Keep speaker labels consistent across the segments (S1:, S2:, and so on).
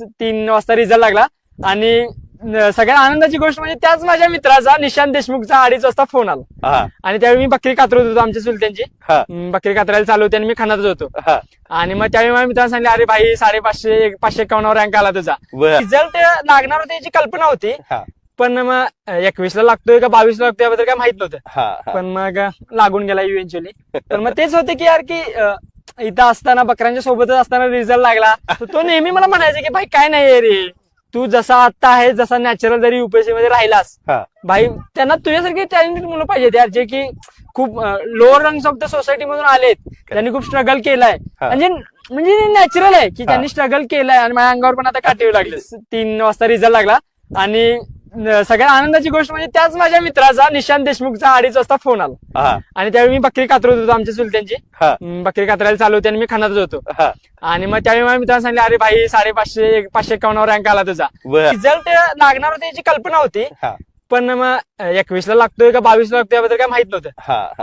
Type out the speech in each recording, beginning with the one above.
S1: तीन वाजता रिझल्ट लागला. आणि सगळ्यात आनंदाची गोष्ट म्हणजे त्याच माझ्या मित्राचा निशांत देशमुखचा अडीच वाजता फोन आला. आणि त्यावेळी मी बकरी कातरत होतो आमच्या चुलत्यांची. अं, बकरी कातरायला चालू होती आणि मी खानातच होतो. आणि मग त्यावेळी माझ्या मित्रांनी सांगितलं अरे भाई साडेपाचशे पाचशे एकावन्नवर रँक आला तुझा. रिझल्ट लागणार होते याची कल्पना होती. पण मग एकवीस ला लागतोय का बावीस ला लागतोय याबद्दल काय माहीत नव्हतं. पण मग लागून गेला इव्हेंच्युअली तर मग तेच होते की यार की इथं असताना बकऱ्यांच्या सोबतच असताना रिझल्ट लागला. तर तो नेहमी मला म्हणायचा की भाई काय नाही रे. तू जसा आता आहे जसा नॅचरल जरी युपीएससी मध्ये राहिलास
S2: हा.
S1: भाई त्यांना तुझ्यासारखी टॅलेंटेड मुलं पाहिजेत यार जे की खूप lower rungs of the society मधून आलेत. त्यांनी खूप स्ट्रगल केलाय.
S2: हा.
S1: म्हणजे म्हणजे नॅचरल आहे की त्यांनी स्ट्रगल केलाय आणि माझ्या अंगावर पण आता काटे लागले. तीन वाजता रिझल्ट लागला आणि सगळ्यात आनंदाची गोष्ट म्हणजे त्याच माझ्या मित्राचा निशांत देशमुखचा अडीच वाजता फोन आला. आणि त्यावेळी मी बकरी कातरत होतो आमच्या चुलत्यांची.
S2: हा.
S1: अं, बकरी कातरायला चालू होती आणि मी खानातच होतो.
S2: हा.
S1: आणि मग त्यावेळी माझ्या मित्रांनी सांगितलं अरे भाई साडेपाचशे पाचशे एकावन्नवर रँक आला तुझा. रिझल्ट लागणार होते याची कल्पना होती पण मग एकवीस ला लागतोय का बावीस ला लागतोय याबद्दल काय माहीत नव्हतं.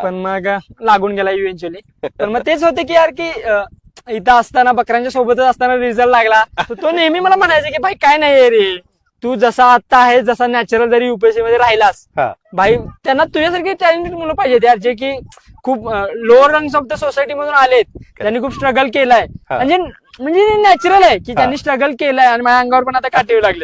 S1: पण मग लागून गेला इव्हेंच्युअली तर मग तेच होते की यार की इथं असताना बकऱ्यांच्या सोबतच असताना रिझल्ट लागला. तो नेहमी मला म्हणायचा की भाई काय नाही रे. तू जसा आता आहे जसा नॅचरल जरी युपीएससी मध्ये राहिलास
S2: हा.
S1: भाई त्यांना तुझ्यासारखी टॅलेंटेड मुलं पाहिजेत यार जे की खूप lower rungs of the society मधून आलेत. त्यांनी खूप स्ट्रगल केलाय.
S2: हा.
S1: म्हणजे म्हणजे नॅचरल आहे की त्यांनी स्ट्रगल केलाय आणि माझ्या अंगावर पण आता काटे लागले